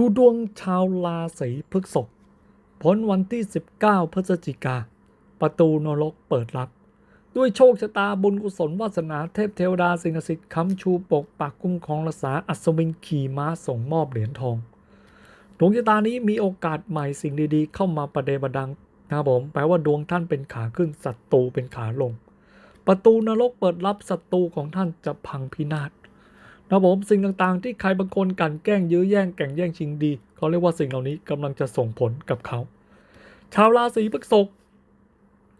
ดูดวงชาวราศีพฤษภผลวันที่ 19 พฤศจิกา ประตูนรกเปิดรับ ด้วยโชคชะตาบุญกุศลวาสนาเทพเทวดาสิ่งศักดิ์สิทธิ์ค้ำชูปกปักคุ้มครองรักษาอัศวินขี่ม้าส่งมอบเหรียญทองดวงชะตานี้มีโอกาสใหม่สิ่งดีๆ เข้ามาประเดประดังนะครับผมแปลว่าดวงท่านเป็นขาขึ้นศัตรูเป็นขาลง ประตูนรกเปิดรับศัตรูของท่านจะพังพินาศ นะผมสิ่งต่างๆ ที่ใครบางคนกันแกล้งยื้อแย่งแก่งแย่งชิงดี เขาเรียกว่าสิ่งเหล่านี้กำลังจะส่งผลกับเขา ชาวราศีพฤษภ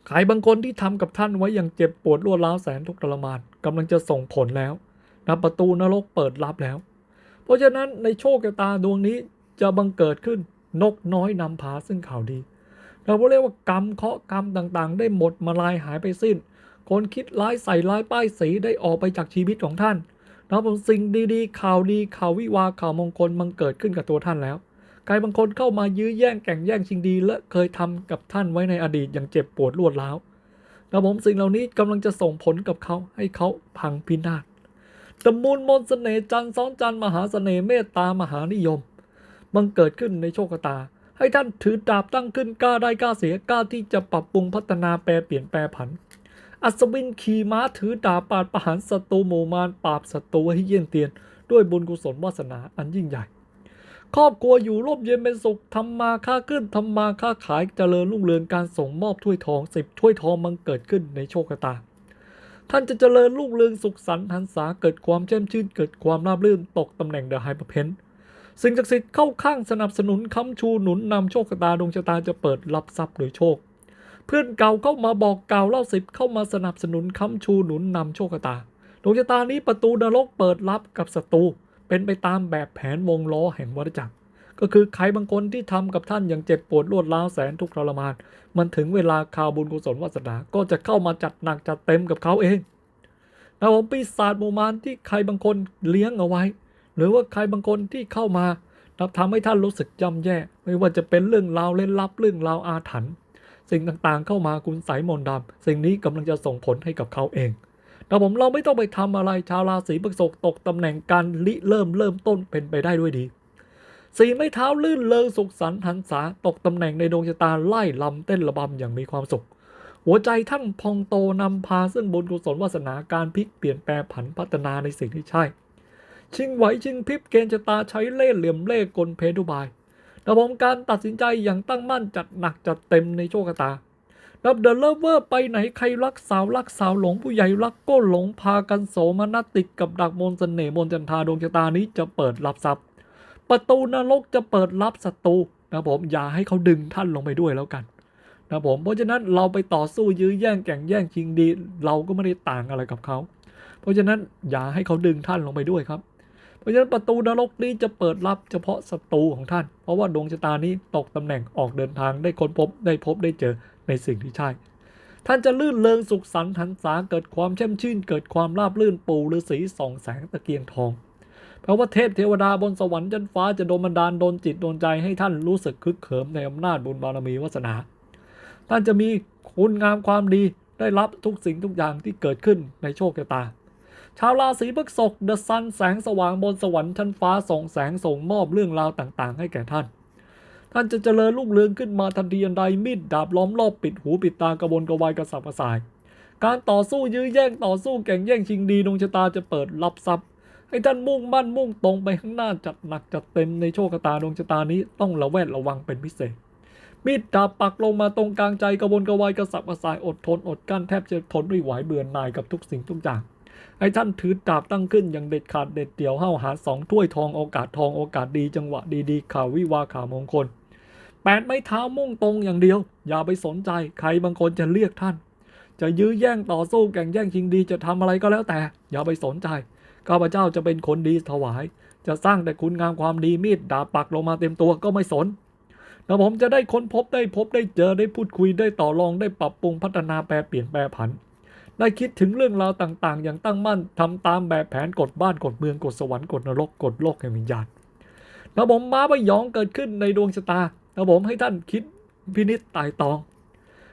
ใครบางคนที่ทำกับท่านไว้อย่างเจ็บปวดรวดร้าวแสนทุกข์ทรมานกำลังจะส่งผลแล้วนะประตูนรกเปิดรับแล้ว เพราะฉะนั้นในโชคชะตาดวงนี้จะบังเกิดขึ้นนกน้อยนำพาซึ่งข่าวดี เราเรียกว่ากรรมเคาะกรรมต่างๆ ได้หมดมาลายหายไปสิ้น คนคิดร้ายใส่ร้ายป้ายสีได้ออกไปจากชีวิตของท่าน นะครับผมสิ่งดีๆ ข่าวดีข่าววิวาข่าวมงคลมันเกิดขึ้นกับตัวท่านแล้วใครบางคนเข้ามายื้อแย่งแก่งแย่งชิงดี และเคยทำกับท่านไว้ในอดีตอย่างเจ็บปวดรวดร้าวนะครับผมสิ่งเหล่านี้กำลังจะส่งผลกับเขาให้เขาพังพินาศตะมูลมนต์เสน่จันทร์ซ้อนจันทร์มหาเสน่ห์เมตตามหานิยมมันเกิดขึ้นในโชคตา ให้ท่านถือดาบตั้งขึ้นกล้าได้กล้าเสียกล้าที่จะปรับปรุงพัฒนาแปรเปลี่ยนแปรผัน อัศวินขี่ม้าถือดาบปาดประหารศัตรูหมู่มารปราบศัตรูให้เยี่ยนเตียน ด้วยบุญกุศลวาสนาอันยิ่งใหญ่ ครอบครัวอยู่ร่มเย็นเป็นสุขทำมาค้าขึ้นทำมาค้าขายเจริญรุ่งเรืองการส่งมอบถ้วยทองสิบถ้วยทองมันเกิดขึ้นในโชคชะตา ท่านจะเจริญรุ่งเรืองสุขสันต์หันษาเกิดความแช่มชื่นเกิดความราบรื่นตกตำแหน่งเดอะไฮเปอร์เพนสิ่งศักดิ์สิทธิ์เข้าข้างสนับสนุนค้ำชูหนุนนำโชคชะตาดวงชะตาจะเปิดรับทรัพย์โดยโชค เพื่อนเก่าเข้ามาบอกเก่าเล่าสิบเข้ามาสนับสนุนค้ำชูหนุนนำโชคชะตาดวงชะตานี้ประตูนรกเปิดรับกับศัตรูเป็นไปตามแบบแผนวงล้อแห่งวัฏจักร ก็คือใครบางคนที่ทำกับท่านอย่างเจ็บปวดรวดร้าวแสนทุกข์ทรมาน มันถึงเวลาข่าวบุญกุศลวาสนาก็จะเข้ามาจัดหนักจัดเต็มกับเขาเองนะผมปีศาจหมู่มารที่ใครบางคนเลี้ยงเอาไว้ หรือว่าใครบางคนที่เข้ามานะทำให้ท่านรู้สึกย่ำแย่ ไม่ว่าจะเป็นเรื่องราวเล่นลับเรื่องราวอาถรรพ์ สิ่งต่างๆ เข้ามาคุณใสยมนต์ดำสิ่งนี้กำลังจะส่งผลให้กับเขาเองแต่ผมเราไม่ต้องไปทำอะไรชาวราศีพฤษภตกตำแหน่งการลิเริ่มเริ่มต้นเป็นไปได้ด้วยดีสีไม้เท้าลื่นเลงสุขสันต์หันษาตกตำแหน่งในดวงชะตาไล่ลำเต้นระบำอย่างมีความสุข หัวใจท่านพองโตนำพาซึ่งบุญกุศลวาสนาการพลิกเปลี่ยนแปลผันพัฒนาในสิ่งที่ใช่ ชิงไหวชิงพริบเกณฑ์ชะตาใช้เล่ห์เหลี่ยมเล่ห์กลเพทุบาย แต่ผมการตัดสินใจอย่างตั้งมั่นจัดหนักจัดเต็มในโชคชะตาดับเดอะเลเวอร์ไปไหนใครรักสาวรักสาวหลงผู้ใหญ่รักก็หลงพากันโสมนัติดกับดักมนต์เสน่ห์มนจันทาดวงชะตานี้จะเปิดรับทรัพย์ ประตูนรกจะเปิดรับศัตรูนะผมอย่าให้เขาดึงท่านลงไปด้วยแล้วกันนะผมเพราะฉะนั้นเราไปต่อสู้ยื้อแย่งแก่งแย่งชิงดี เราก็ไม่ได้ต่างอะไรกับเขา เพราะฉะนั้นอย่าให้เขาดึงท่านลงไปด้วยครับ เพราะฉะนั้นประตูนรกนี้จะเปิดรับเฉพาะศัตรูของท่าน เพราะว่าดวงชะตานี้ตกตำแหน่งออกเดินทางได้ค้นพบได้พบได้เจอในสิ่งที่ใช่ ท่านจะลื่นเลงสุขสันต์หันษาเกิดความแช่มชื่น เกิดความราบรื่นปู่ฤาษีส่องแสงตะเกียงทองเพราะว่าเทพเทวดาบนสวรรค์จันฟ้าจะโดนบันดาลโดนจิตโดนใจให้ท่านรู้สึกคึกเขิมในอำนาจบุญบารมีวาสนา ท่านจะมีคุณงามความดีได้รับทุกสิ่งทุกอย่างที่เกิดขึ้นในโชคชะตา ชาวราศีพฤษภเดอะซันแสงสว่างบนสวรรค์ชั้นฟ้าส่องแสงส่งมอบเรื่องราวต่างๆ ให้แก่ท่าน ท่านจะเจริญรุ่งเรืองขึ้นมาทันทีอันใดมีดดาบล้อมรอบปิดหูปิดตากระวนกระวายกระสับกระส่าย การต่อสู้ยื้อแย่งต่อสู้แข่งแย่งชิงดีดวงชะตาจะเปิดรับทรัพย์ ให้ท่านมุ่งมั่นมุ่งตรงไปข้างหน้าจัดหนักจัดเต็มในโชคชะตาดวงชะตานี้ต้องระแวดระวังเป็นพิเศษมีดดาบปักลงมาตรงกลางใจกระวนกระวายกระสับกระส่ายอดทนอดกลั้นแทบจะทนไม่ไหวเบื่อหน่ายกับทุกสิ่งทุกอย่าง ให้ท่านถือดาบตั้งขึ้นอย่างเด็ดขาดเด็ดเดี่ยวห้าวหาสองถ้วยทองโอกาสทองโอกาสดีจังหวะดีๆข่าววิวาข่าวมงคลแปดไม้เท้ามุ่งตรงอย่างเดียว อย่าไปสนใจใครบางคนจะเรียกท่าน จะยื้อแย่งต่อสู้แข่งแย่งชิงดีจะทำอะไรก็แล้วแต่ อย่าไปสนใจข้าพเจ้าจะเป็นคนดีถวาย จะสร้างแต่คุณงามความดีมีดดาบปักลงมาเต็มตัวก็ไม่สนแล้วผมจะได้ค้นพบได้พบได้เจอได้พูดคุยได้ต่อรองได้ปรับปรุงพัฒนาแปรเปลี่ยนแปรผัน ได้คิดถึงเรื่องราวต่างๆ อย่างตั้งมั่นทำตามแบบแผนกฎบ้านกฎเมืองกฎสวรรค์กฎนรกกฎโลกแห่งวิญญาณแล้วผมม้าพยองเกิดขึ้นในดวงชะตาแล้วผมให้ท่านคิดพินิจไต่ตอง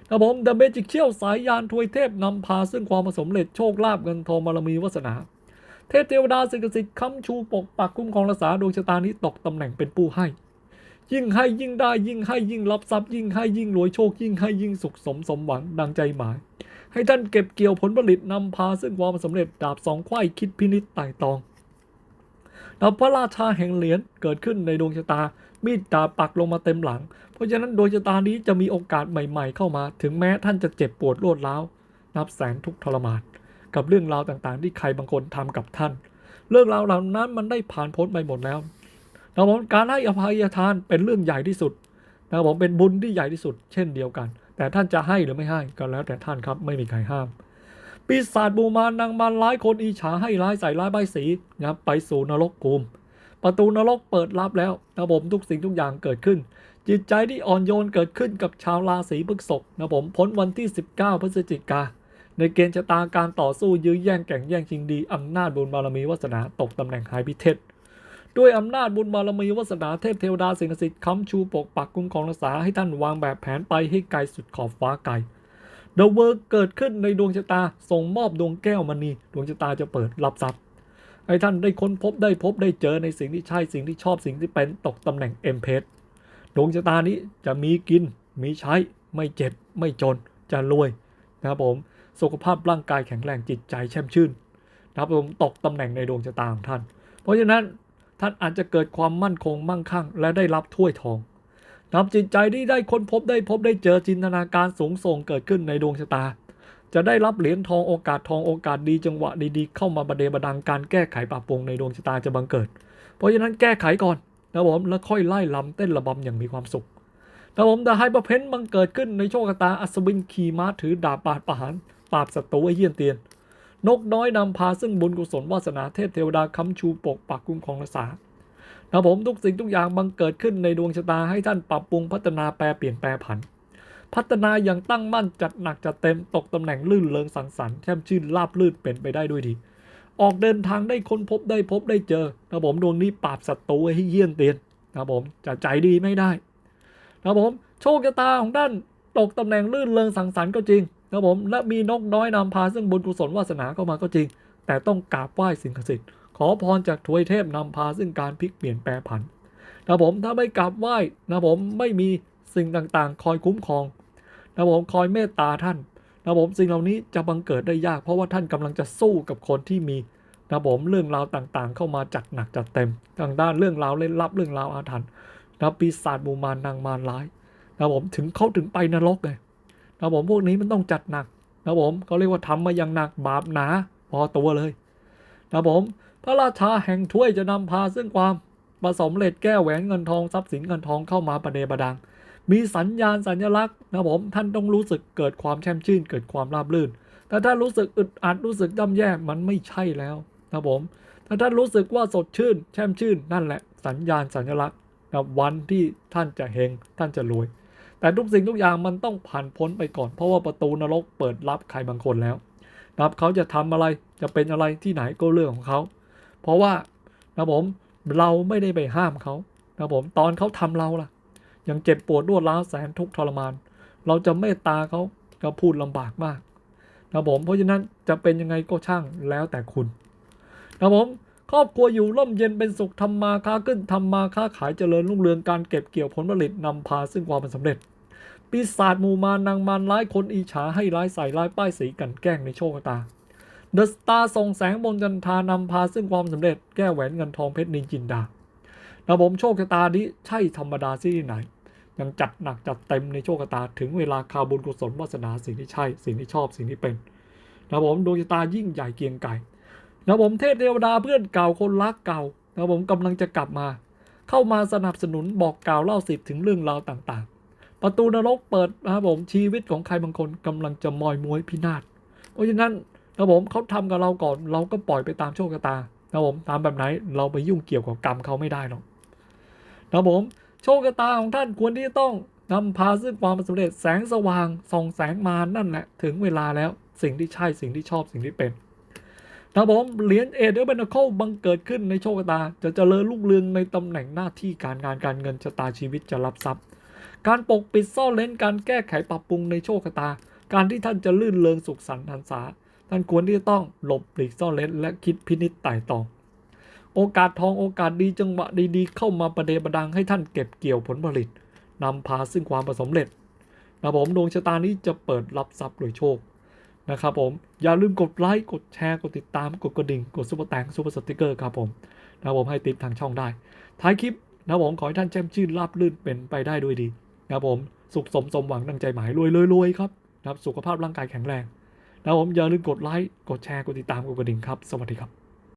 แล้วผมเดอะเมจิกเชี่ยวสายยานทวยเทพนำพาซึ่งความสำเร็จโชคลาภเงินทองบารมีวาสนา เทพเทวดาสิงศักสิทธิ์ค้ำชูปกปักคุ้มครองรักษาดวงชะตานี้ตกตำแหน่งเป็นผู้ให้ ยิ่งให้ยิ่งได้ยิ่งให้ยิ่งรับทรัพย์ยิ่งให้ยิ่งรวยโชคยิ่งให้ยิ่งสุขสมสมหวังดังใจหมาย ให้ท่านเก็บเกี่ยวผลผลิตนำพาซึ่งความสำเร็จดาบสองไขว้คิดพินิจไต่ตองดาบพระราชาแห่งเหรียญเกิดขึ้นในดวงชะตา มีดดาบปักลงมาเต็มหลัง เพราะฉะนั้นดวงชะตานี้จะมีโอกาสใหม่ๆ เข้ามา ถึงแม้ท่านจะเจ็บปวดรวดร้าวนับแสนทุกทรมานกับเรื่องราวต่างๆ ที่ใครบางคนทำกับท่าน เรื่องราวเหล่านั้นมันได้ผ่านพ้นไปหมดแล้วนะผมการให้อภัยทานเป็นเรื่องใหญ่ที่สุดนะผมเป็นบุญที่ใหญ่ที่สุด เช่นเดียวกัน แต่ท่านจะให้หรือไม่ให้ก็แล้วแต่ท่านครับไม่มีใครห้าม ปีศาจบูมานนางมารร้ายคนอิจฉาให้ร้ายใส่ร้ายใบสีนะไปสู่นรกภูมิ ประตูนรกเปิดรับแล้วนะผมทุกสิ่งทุกอย่างเกิดขึ้น จิตใจที่อ่อนโยนเกิดขึ้นกับชาวราศีพฤษภนะผมพ้นวันที่ 19 พฤศจิกาในเกณฑ์ชะตาการต่อสู้ยื้อแย่งแข่งแย่งชิงดีอำนาจบุญบารมีวาสนาตกตำแหน่งหายพิเทศ ด้วยอำนาจบุญบารมีวาสนาเทพเทวดาสิ่งศักดิ์สิทธิ์ค้ำชูปกปักคุ้มครองรักษาให้ท่านวางแบบแผนไปให้ไกลสุดขอบฟ้าไกลเดอะเวิร์เกิดขึ้นในดวงชะตาส่งมอบดวงแก้วมณีดวงชะตาจะเปิดรับทรัพย์ให้ท่านได้ค้นพบได้พบได้เจอในสิ่งที่ใช่สิ่งที่ชอบสิ่งที่เป็นตกตำแหน่งเอ็มเพสดวงชะตานี้จะมีกิน มีใช้ ไม่เจ็บ ไม่จน จะรวยนะครับผมสุขภาพร่างกายแข็งแรงจิตใจแช่มชื่นนะครับผมตกตำแหน่งในดวงชะตาของท่าน เพราะฉะนั้น ท่านอาจจะเกิดความมั่นคงมั่งคั่ง และได้รับถ้วยทองนะครับจิตใจที่ได้ค้นพบได้พบได้เจอจินตนาการสูงส่งเกิดขึ้นในดวงชะตา จะได้รับเหรียญทองโอกาสทองโอกาสดีจังหวะดีๆ เข้ามาประเดประดังการแก้ไขปรับปรุงในดวงชะตาจะบังเกิด เพราะฉะนั้นแก้ไขก่อนนะผมแล้วค่อยไล่ลำเต้นระบำอย่างมีความสุขนะผมแต่ให้ประเพ้นบังเกิดขึ้นในโชคชะตาอัศวินขี่ม้าถือดาบปาดประหารปราบศัตรูไอ้เยี่ยนเตียน นกน้อยนำพาซึ่งบุญกุศลวาสนาเทพเทวดาค้ำชูปกปักคุ้มครองรักษานะผมทุกสิ่งทุกอย่างบังเกิดขึ้นในดวงชะตาให้ท่านปรับปรุงพัฒนาแปรเปลี่ยนแปรผัน พัฒนาอย่างตั้งมั่นจัดหนักจัดเต็มตกตำแหน่งลื่นเริงสังสรรค์แช่มชื่นราบลื่นเป็นไปได้ด้วยดี ออกเดินทางได้ค้นพบได้พบได้เจอนะผมดวงนี้ปราบศัตรูให้เยี่ยนเตียนนะผมจะใจดีไม่ได้นะผมโชคชะตาของท่านตกตำแหน่งลื่นเริงสังสรรค์ก็จริง ครับผมและมีนกน้อยนำพาซึ่งบุญกุศลวาสนาเข้ามาก็จริง แต่ต้องกราบไหว้สิ่งศักดิ์สิทธิ์ขอพรจากทวยเทพนำพาซึ่งการพลิกเปลี่ยนแปรผันนะผมถ้าไม่กราบไหว้นะผมไม่มีสิ่งต่างๆ คอยคุ้มครองนะผมคอยเมตตาท่านนะผมสิ่งเหล่านี้จะบังเกิดได้ยาก เพราะว่าท่านกำลังจะสู้กับคนที่มีนะผมเรื่องราวต่างๆ เข้ามาจัดหนักจัดเต็มทางด้านเรื่องราวเล่นลับเรื่องราวอาถรรพ์นะปีศาจบูมารนางมารร้ายนะผมถึงเขาถึงไปนรกเล ยนะผมพวกนี้มันต้องจัดหนักนะผมเขาเรียกว่าทำมาอย่างหนักบาปหนาพอตัวเลยนะผมพระราชาแห่งถ้วยจะนำพาซึ่งความผสมเหล็ดแก้วแหวนเงินทองทรัพย์สินเงินทองเข้ามาประเดประดัง มีสัญญาณสัญลักษณ์นะผมท่านต้องรู้สึกเกิดความแช่มชื่นเกิดความราบรื่น แต่ถ้ารู้สึกอึดอัดรู้สึกย่ำแย่มันไม่ใช่แล้วนะผมถ้าท่านรู้สึกว่าสดชื่น แช่มชื่นนั่นแหละสัญญาณสัญลักษณ์นะวันที่ท่านจะเฮงท่านจะรวย แต่ทุกสิ่งทุกอย่างมันต้องผ่านพ้นไปก่อน เพราะว่าประตูนรกเปิดรับใครบางคนแล้วนะครับเขาจะทำอะไรจะเป็นอะไรที่ไหนก็เรื่องของเขา เพราะว่านะผมเราไม่ได้ไปห้ามเขานะผมตอนเขาทำเราล่ะยังเจ็บปวดรวดร้าวแสนทุกข์ทรมาน เราจะเมตตาเขาก็พูดลำบากมากนะผมเพราะฉะนั้นจะเป็นยังไงก็ช่างแล้วแต่คุณนะผมครอบครัวอยู่ร่มเย็นเป็นสุขทำมาค้าขึ้นทำมาค้าขายเจริญรุ่งเรืองการเก็บเกี่ยวผลผลิตนำพาซึ่งความสำเร็จ ปีศาจมูมารนางมารร้ายคนอิฉาให้ร้ายใส่ร้ายป้ายสีกันแกล้งในโชคชะตาเดอะสตาร์ส่งแสงบนจันทานำพาซึ่งความสำเร็จแก้แหวนเงินทองเพชรนินจินดานะผมโชคชะตานี้ใช่ธรรมดาที่ไหน ยังจัดหนักจัดเต็มในโชคชะตาถึงเวลาคาบุญกุศลวาสนาสิ่งที่ใช่สิ่งที่ชอบสิ่งที่เป็นนะผมดวงชะตายิ่งใหญ่เกียงไกรนะผมเทพเทวดาเพื่อนเก่าคนรักเก่านะผมกำลังจะกลับมา เข้ามาสนับสนุนบอกกล่าวเล่าสิบถึงเรื่องราวต่าง ประตูนรกเปิดนะครับผมชีวิตของใครบางคนกำลังจะมอยมวยพินาศเพราะฉะนั้นนะผมเขาทำกับเราก่อนเราก็ปล่อยไปตามโชคชะตานะผมตามแบบไหนเราไปยุ่งเกี่ยวกับกรรมเขาไม่ได้หรอกนะผมโชคชะตาของท่านควรที่จะต้องนำพาซึ่งความสำเร็จแสงสว่างส่องแสงมานั่นแหละถึงเวลาแล้วสิ่งที่ใช่สิ่งที่ชอบสิ่งที่เป็นนะผมเหรียญเอเดอร์เบนเคิลบังเกิดขึ้นในโชคชะตา จะเจริญรุ่งเรืองในตำแหน่งหน้าที่การงานการเงินชะตาชีวิตจะรับทรัพย์ การปกปิดซ่อนเล้นการแก้ไขปรับปรุงในโชคชะตา การที่ท่านจะลื่นเลงสุขสันต์หันษา ท่านควรที่จะต้องหลบหลีกซ่อนเร้นและคิดพินิจไต่ตอง โอกาสทองโอกาสดีจังหวะดีๆ เข้ามาประเดประดังให้ท่านเก็บเกี่ยวผลผลิตนำพาซึ่งความประสบเร็จนะผมดวงชะตานี้จะเปิดรับทรัพย์โดยโชคนะครับผมอย่าลืมกดไลค์กดแชร์กดติดตามกดกระดิ่ง กดซุปเปอร์แตงซุปเปอร์สติกเกอร์ครับผมนะครับผมให้ติดทางช่องได้ ท้ายคลิป นะผมขอให้ท่านแช่มชื่นราบลื่นเป็นไปได้ด้วยดีนะครับผมสุขสมสมหวังดังใจหมายรวยรวยรวยครับนะครับสุขภาพร่างกายแข็งแรงนะผมอย่าลืมกดไลค์กดแชร์กดติดตามกดกระดิ่งครับ สวัสดีครับ